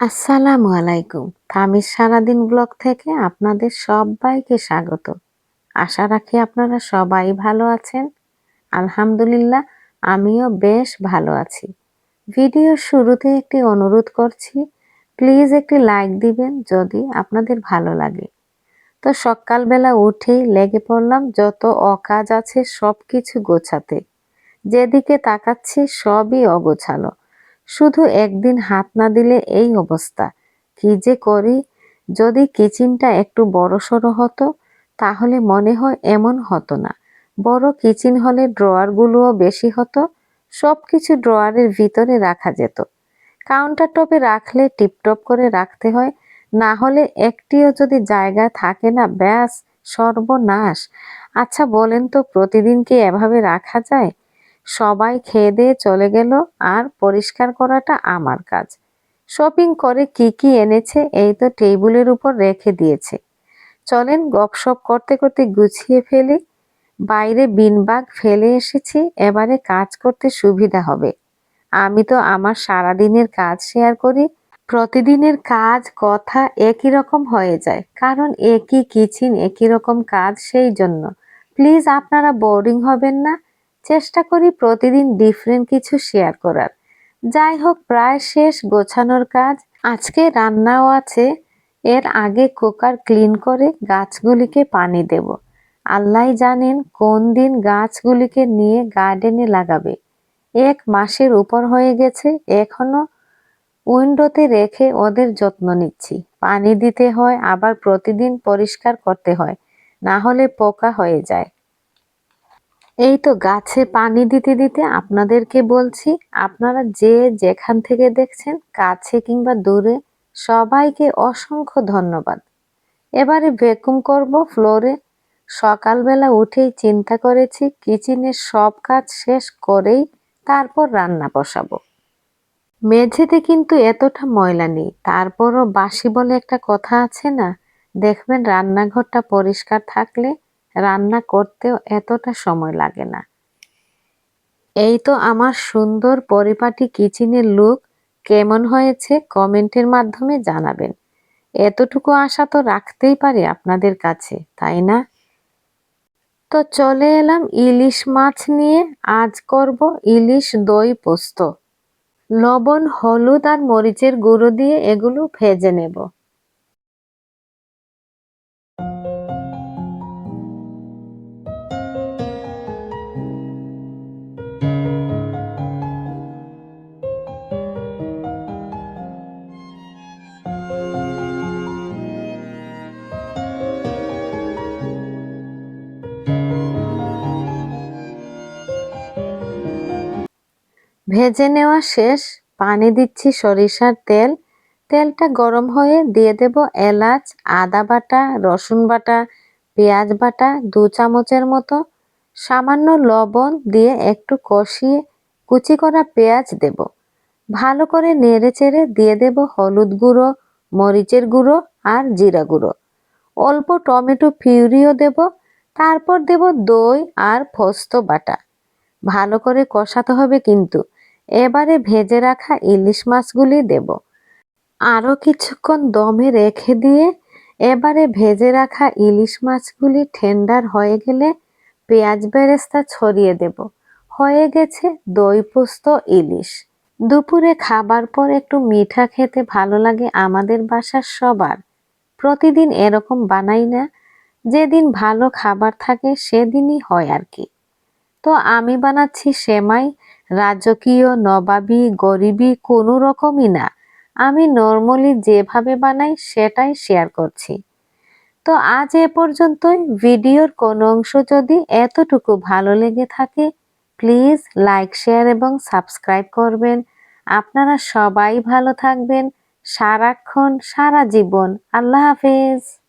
আসসালামু আলাইকুম। থামিস সারাদিন ব্লগ থেকে আপনাদের সবাইকে স্বাগত। আশা রাখি আপনারা সবাই ভালো আছেন। আলহামদুলিল্লাহ, আমিও বেশ ভালো আছি। ভিডিও শুরুতে একটি অনুরোধ করছি, প্লিজ একটি লাইক দিবেন যদি আপনাদের ভালো লাগে। তো সকালবেলা উঠেই লেগে পড়লাম, যত অকাজ আছে সব কিছু গোছাতে। যেদিকে তাকাচ্ছি সবই অগোছালো। শুধু একদিন হাত না দিলে এই অবস্থা। কি যে করি, যদি কিচেনটা একটু বড় সড়ো হতো, তাহলে মনে হয় এমন হতো না। বড় কিচেন হলে ড্রয়ারগুলোও বেশি হতো সব কিছু ড্রয়ারের ভিতরে রাখা যেত। কাউন্টার টপে রাখলে টিপটপ করে রাখতে হয়, না হলে একটিও যদি জায়গা থাকে না, ব্যাস, সর্বনাশ। আচ্ছা বলেন তো প্রতিদিন কি এভাবে রাখা যায়? সবাই খেয়ে দিয়ে চলে গেল আর পরিষ্কার করাটা আমার কাজ। শপিং করে কি কি এনেছে এই তো টেবিলের উপর রেখে দিয়েছে। চলেন গপসপ করতে করতে গুছিয়ে ফেলি। বাইরে বিনবাগ ফেলে এসেছি, এবারে কাজ করতে সুবিধা হবে। আমি তো আমার সারাদিনের কাজ শেয়ার করি। প্রতিদিনের কাজ, কথা একই রকম হয়ে যায়, কারণ একই কিচেন, একই রকম কাজ সেই জন্য। প্লিজ, আপনারা বোরিং হবেন না। চেষ্টা করি প্রতিদিন ডিফারেন্ট কিছু শেয়ার করার। যাই হোক, প্রায় শেষ গোছানোর কাজ। আজকে রান্নাও আছে। এর আগে কুকার ক্লিন করে গাছগুলিকে পানি দেব। আল্লাহ জানেন কোন দিন গাছগুলিকে নিয়ে গার্ডেনে লাগাবে। এক মাসের উপর হয়ে গেছে, এখনও উইন্ডোতে রেখে ওদের যত্ন নিচ্ছি। পানি দিতে হয়, আবার প্রতিদিন পরিষ্কার করতে হয়। না হলে পোকা হয়ে যায়। এই তো গাছে পানি দিতে দিতে আপনাদেরকে বলছি, আপনারা যে যেখান থেকে দেখছেন, কাছে কিংবা দূরে, সবাইকে অসংখ্য ধন্যবাদ। এবারে ভ্যাকুম করব ফ্লোরে। সকালবেলা উঠেই চিন্তা করেছি কিচেনের সব কাজ শেষ করেই তারপর রান্না বসাবো। মেঝেতে কিন্তু এতটা ময়লা নেই, তারপরও বাসি বলে একটা কথা আছে না, দেখবেন রান্নাঘরটা পরিষ্কার থাকলে রান্না করতেও এতটা সময় লাগে না। এই তো আমার সুন্দর পরিপাটি কিচেনের লুক কেমন হয়েছে কমেন্টের মাধ্যমে জানাবেন। এতটুকু আশা তো রাখতেই পারি আপনাদের কাছে, তাই না? তো চলে এলাম ইলিশ মাছ নিয়ে, আজ করব ইলিশ দই পোস্ত। লবণ, হলুদ আর মরিচের গুঁড়ো দিয়ে এগুলো ভেজে নেব। ভেজে নেওয়া শেষ, পানি দিচ্ছি সরিষার তেল। তেলটা গরম হয়ে দিয়ে দেব এলাচ, আদা বাটা, রসুন বাটা, পেঁয়াজ বাটা দু চামচের মতো। সামান্য লবণ দিয়ে একটু কষিয়ে কুচি করা পেঁয়াজ দেব। ভালো করে নেড়ে চেড়ে দিয়ে দেব হলুদ গুঁড়ো, মরিচের গুঁড়ো আর জিরা গুঁড়ো। অল্প টমেটো পিউরিও দেব, তারপর দেব দই আর ফস্ত বাটা। ভালো করে কষাতে হবে কিন্তু। এবারে ভেজে রাখা ইলিশ মাছগুলি দেব। আরও কিছুক্ষণ দমে রেখে দিয়ে এবারে ভেজে রাখা ইলিশ মাছগুলি ঠেন্ডার হয়ে গেলে পেঁয়াজ বেরেস্তা ছড়িয়ে দেব। হয়ে গেছে দই পোস্ত ইলিশ। দুপুরে খাবার পর একটু মিঠা খেতে ভালো লাগে আমাদের বাসার সবার। প্রতিদিন এরকম বানাই না, যেদিন ভালো খাবার থাকে সেদিনই হয় আর কি। তো আমি বানাচ্ছি সেমাই রাজকীয়, নবাবী, গরিবী কোনো রকমই না। আমি নর্মালি যেভাবে বানাই, সেটাই শেয়ার করছি। তো আজ এ পর্যন্তই। ভিডিওর কোনো অংশ যদি এতটুকু ভালো লেগে থাকে প্লিজ লাইক শেয়ার এবং সাবস্ক্রাইব করবেন। আপনারা সবাই ভালো থাকবেন। সারাক্ষণ, সারা জীবন। আল্লাহ হাফেজ।